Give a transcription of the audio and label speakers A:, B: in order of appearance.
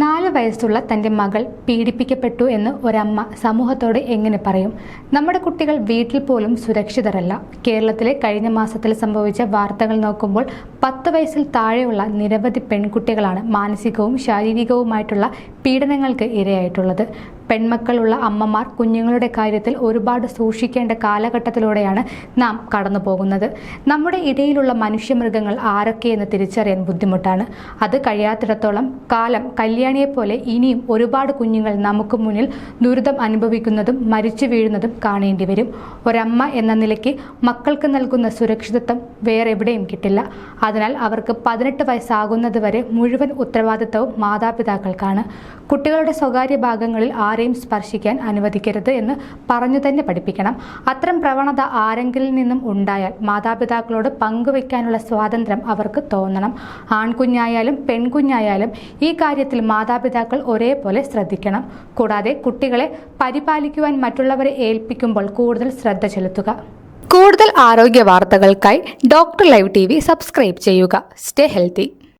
A: നാല് വയസ്സുള്ള തന്റെ മകൾ പീഡിപ്പിക്കപ്പെട്ടു എന്ന് ഒരമ്മ സമൂഹത്തോട് എങ്ങനെ പറയും? നമ്മുടെ കുട്ടികൾ വീട്ടിൽ പോലും സുരക്ഷിതരല്ല. കേരളത്തിലെ കഴിഞ്ഞ മാസത്തിൽ സംഭവിച്ച വാർത്തകൾ നോക്കുമ്പോൾ പത്ത് വയസ്സിൽ താഴെയുള്ള നിരവധി പെൺകുട്ടികളാണ് മാനസികവും ശാരീരികവുമായിട്ടുള്ള പീഡനങ്ങൾക്ക് ഇരയായിട്ടുള്ളത്. പെൺമക്കളുള്ള അമ്മമാർ കുഞ്ഞുങ്ങളുടെ കാര്യത്തിൽ ഒരുപാട് സൂക്ഷിക്കേണ്ട കാലഘട്ടത്തിലൂടെയാണ് നാം കടന്നു പോകുന്നത് നമ്മുടെ ഇടയിലുള്ള മനുഷ്യമൃഗങ്ങൾ ആരൊക്കെയെന്ന് തിരിച്ചറിയാൻ ബുദ്ധിമുട്ടാണ്. അത് കഴിയാത്തിടത്തോളം കാലം കല്യാണിയെപ്പോലെ ഇനിയും ഒരുപാട് കുഞ്ഞുങ്ങൾ നമുക്ക് മുന്നിൽ ദുരിതം അനുഭവിക്കുന്നതും മരിച്ചു വീഴുന്നതും കാണേണ്ടി വരും. ഒരമ്മ എന്ന നിലയ്ക്ക് മക്കൾക്ക് നൽകുന്ന സുരക്ഷിതത്വം വേറെ എവിടെയും കിട്ടില്ല. അതിനാൽ അവർക്ക് പതിനെട്ട് വയസ്സാകുന്നത് വരെ മുഴുവൻ ഉത്തരവാദിത്തവും മാതാപിതാക്കൾക്കാണ്. കുട്ടികളുടെ സ്വകാര്യ ഭാഗങ്ങളിൽ ആരെയും സ്പർശിക്കാൻ അനുവദിക്കരുത് എന്ന് പറഞ്ഞു തന്നെ പഠിപ്പിക്കണം. അത്തരം പ്രവണത ആരെങ്കിലും നിന്നും ഉണ്ടായാൽ മാതാപിതാക്കളോട് പങ്കുവെക്കാനുള്ള സ്വാതന്ത്ര്യം അവർക്ക് തോന്നണം. ആൺകുഞ്ഞായാലും പെൺകുഞ്ഞായാലും ഈ കാര്യത്തിൽ മാതാപിതാക്കൾ ഒരേപോലെ ശ്രദ്ധിക്കണം. കൂടാതെ കുട്ടികളെ പരിപാലിക്കുവാൻ മറ്റുള്ളവരെ ഏൽപ്പിക്കുമ്പോൾ കൂടുതൽ ശ്രദ്ധ ചെലുത്തുക. കൂടുതൽ ആരോഗ്യ വാർത്തകൾക്കായി ഡോക്ടർ ലൈവ് ടി സബ്സ്ക്രൈബ് ചെയ്യുക. Stay healthy.